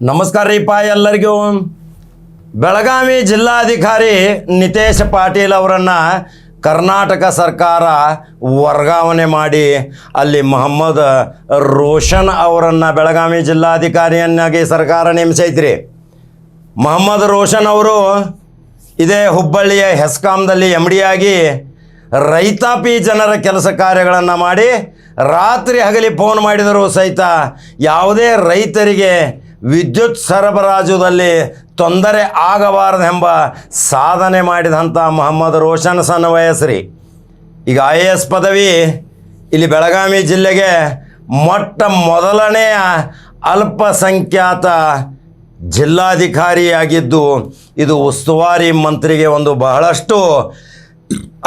ನಮಸ್ಕಾರ ರೀಪ ಎಲ್ಲರಿಗೂ. ಬೆಳಗಾವಿ ಜಿಲ್ಲಾಧಿಕಾರಿ ನಿತೇಶ್ ಪಾಟೀಲ್ ಅವರನ್ನು ಕರ್ನಾಟಕ ಸರ್ಕಾರ ವರ್ಗಾವಣೆ ಮಾಡಿ ಅಲ್ಲಿ ಮೊಹಮ್ಮದ್ ರೋಷನ್ ಅವರನ್ನು ಬೆಳಗಾವಿ ಜಿಲ್ಲಾಧಿಕಾರಿಯನ್ನಾಗಿ ಸರ್ಕಾರ ನೇಮಿಸೈತ್ರಿ. ಮೊಹಮ್ಮದ್ ರೋಷನ್ ಅವರು ಇದೇ ಹುಬ್ಬಳ್ಳಿಯ ಹೆಸ್ಕಾಂದಲ್ಲಿ ಎಂ ಡಿ ಆಗಿ ರೈತಾಪಿ ಜನರ ಕೆಲಸ ಕಾರ್ಯಗಳನ್ನು ಮಾಡಿ ರಾತ್ರಿ ಹಗಲಿ ಫೋನ್ ಮಾಡಿದರೂ ಸಹಿತ ಯಾವುದೇ ರೈತರಿಗೆ ವಿದ್ಯುತ್ ಸರಬರಾಜುದಲ್ಲಿ ತೊಂದರೆ ಆಗಬಾರದೆಂಬ ಸಾಧನೆ ಮಾಡಿದಂಥ ಮೊಹಮ್ಮದ್ ರೋಷನ್ ಸಣ್ಣ ವಯಸ್ಸರಿ. ಈಗ ಐ ಎ ಎಸ್ ಪದವಿ, ಇಲ್ಲಿ ಬೆಳಗಾವಿ ಜಿಲ್ಲೆಗೆ ಮೊಟ್ಟ ಮೊದಲನೆಯ ಅಲ್ಪಸಂಖ್ಯಾತ ಜಿಲ್ಲಾಧಿಕಾರಿಯಾಗಿದ್ದು, ಇದು ಉಸ್ತುವಾರಿ ಮಂತ್ರಿಗೆ ಒಂದು ಬಹಳಷ್ಟು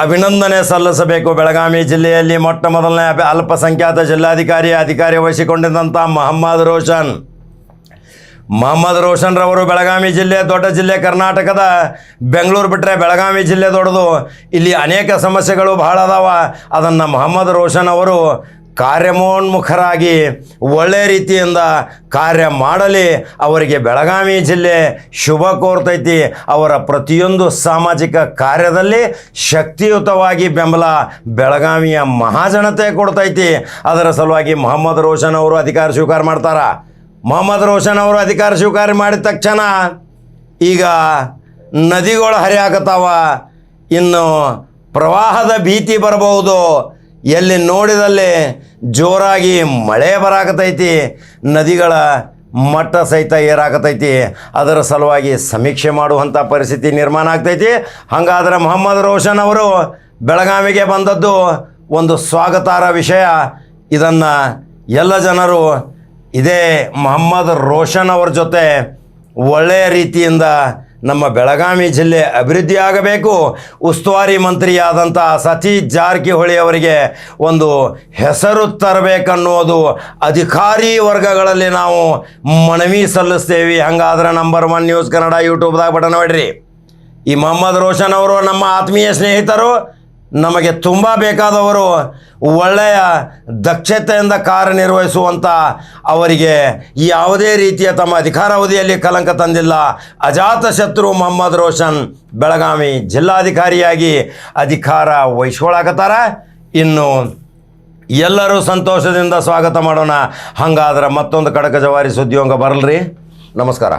ಅಭಿನಂದನೆ ಸಲ್ಲಿಸಬೇಕು. ಬೆಳಗಾವಿ ಜಿಲ್ಲೆಯಲ್ಲಿ ಮೊಟ್ಟ ಮೊದಲನೇ ಅಲ್ಪಸಂಖ್ಯಾತ ಜಿಲ್ಲಾಧಿಕಾರಿ ಅಧಿಕಾರಿ ವಹಿಸಿಕೊಂಡಿದ್ದಂಥ ಮೊಹಮ್ಮದ್ ರೋಷನ್. ಮೊಹಮ್ಮದ್ ರೋಷನ್ ರವರು ಬೆಳಗಾವಿ ಜಿಲ್ಲೆ, ದೊಡ್ಡ ಜಿಲ್ಲೆ ಕರ್ನಾಟಕದ ಬೆಂಗಳೂರು ಬಿಟ್ಟರೆ ಬೆಳಗಾವಿ ಜಿಲ್ಲೆ ದೊಡ್ಡದು. ಇಲ್ಲಿ ಅನೇಕ ಸಮಸ್ಯೆಗಳು ಬಹಳ ಅದಾವ. ಅದನ್ನು ಮೊಹಮ್ಮದ್ ರೋಷನ್ ಅವರು ಕಾರ್ಯಮೋನ್ಮುಖರಾಗಿ ಒಳ್ಳೆ ರೀತಿಯಿಂದ ಕಾರ್ಯ ಮಾಡಲಿ. ಅವರಿಗೆ ಬೆಳಗಾವಿ ಜಿಲ್ಲೆ ಶುಭ ಕೋರ್ತೈತಿ. ಅವರ ಪ್ರತಿಯೊಂದು ಸಾಮಾಜಿಕ ಕಾರ್ಯದಲ್ಲಿ ಶಕ್ತಿಯುತವಾಗಿ ಬೆಂಬಲ ಬೆಳಗಾವಿಯ ಮಹಾಜನತೆ ಕೊಡ್ತೈತಿ. ಅದರ ಸಲುವಾಗಿ ಮೊಹಮ್ಮದ್ ರೋಷನ್ ಅವರು ಅಧಿಕಾರ ಸ್ವೀಕಾರ ಮಾಡ್ತಾರ. ಮೊಹಮ್ಮದ್ ರೋಷನ್ ಅವರು ಅಧಿಕಾರ ಸ್ವೀಕಾರ ಮಾಡಿದ ತಕ್ಷಣ ಈಗ ನದಿಗಳು ಹರಿಯಾಕತ್ತಾವ ಇನ್ನು ಪ್ರವಾಹದ ಭೀತಿ ಬರಬಹುದು. ಎಲ್ಲಿ ನೋಡಿದಲ್ಲಿ ಜೋರಾಗಿ ಮಳೆ ಬರಾಕತೈತಿ. ನದಿಗಳ ಮಟ್ಟ ಸಹಿತ ಏರಾಕತೈತಿ. ಅದರ ಸಲುವಾಗಿ ಸಮೀಕ್ಷೆ ಮಾಡುವಂಥ ಪರಿಸ್ಥಿತಿ ನಿರ್ಮಾಣ ಆಗ್ತೈತಿ. ಹಾಗಾದ್ರೆ ಮೊಹಮ್ಮದ್ ರೋಷನ್ ಅವರು ಬೆಳಗಾವಿಗೆ ಬಂದದ್ದು ಒಂದು ಸ್ವಾಗತಾರ ವಿಷಯ. ಇದನ್ನು ಎಲ್ಲ ಜನರು ಇದೇ ಮೊಹಮ್ಮದ್ ರೋಷನ್ ಅವರ ಜೊತೆ ಒಳ್ಳೆಯ ರೀತಿಯಿಂದ ನಮ್ಮ ಬೆಳಗಾವಿ ಜಿಲ್ಲೆ ಅಭಿವೃದ್ಧಿಯಾಗಬೇಕು ಉಸ್ತುವಾರಿ ಮಂತ್ರಿಯಾದಂಥ ಸತೀಶ್ ಜಾರಕಿಹೊಳಿ ಅವರಿಗೆ ಒಂದು ಹೆಸರು ತರಬೇಕನ್ನುವುದು ಅಧಿಕಾರಿ ವರ್ಗಗಳಲ್ಲಿ ನಾವು ಮನವಿ ಸಲ್ಲಿಸ್ತೇವೆ. ಹಂಗಾದ್ರೆ ನಂಬರ್ ಒನ್ ನ್ಯೂಸ್ ಕನ್ನಡ ಯೂಟ್ಯೂಬ್ದಾಗ ಬಟನ್ ಮಾಡಿರಿ ಈ ಮೊಹಮ್ಮದ್ ರೋಷನ್ ಅವರು ನಮ್ಮ ಆತ್ಮೀಯ ಸ್ನೇಹಿತರು ನಮಗೆ ತುಂಬ ಬೇಕಾದವರು ಒಳ್ಳೆಯ ದಕ್ಷತೆಯಿಂದ ಕಾರ್ಯನಿರ್ವಹಿಸುವಂಥ ಅವರಿಗೆ ಯಾವುದೇ ರೀತಿಯ ತಮ್ಮ ಅಧಿಕಾರಾವಧಿಯಲ್ಲಿ ಕಲಂಕ ತಂದಿಲ್ಲ. ಅಜಾತ ಶತ್ರು ಮೊಹಮ್ಮದ್ ರೋಷನ್ ಬೆಳಗಾವಿ ಜಿಲ್ಲಾಧಿಕಾರಿಯಾಗಿ ಅಧಿಕಾರ ವಹಿಸ್ಕೊಳಕತ್ತಾರ. ಇನ್ನು ಎಲ್ಲರೂ ಸಂತೋಷದಿಂದ ಸ್ವಾಗತ ಮಾಡೋಣ. ಹಂಗಾದ್ರೆ ಮತ್ತೊಂದು ಕಡಕ ಜವಾರಿ ಸುದ್ದಿಯೊಂಗ ಬರಲ್ರಿ. ನಮಸ್ಕಾರ.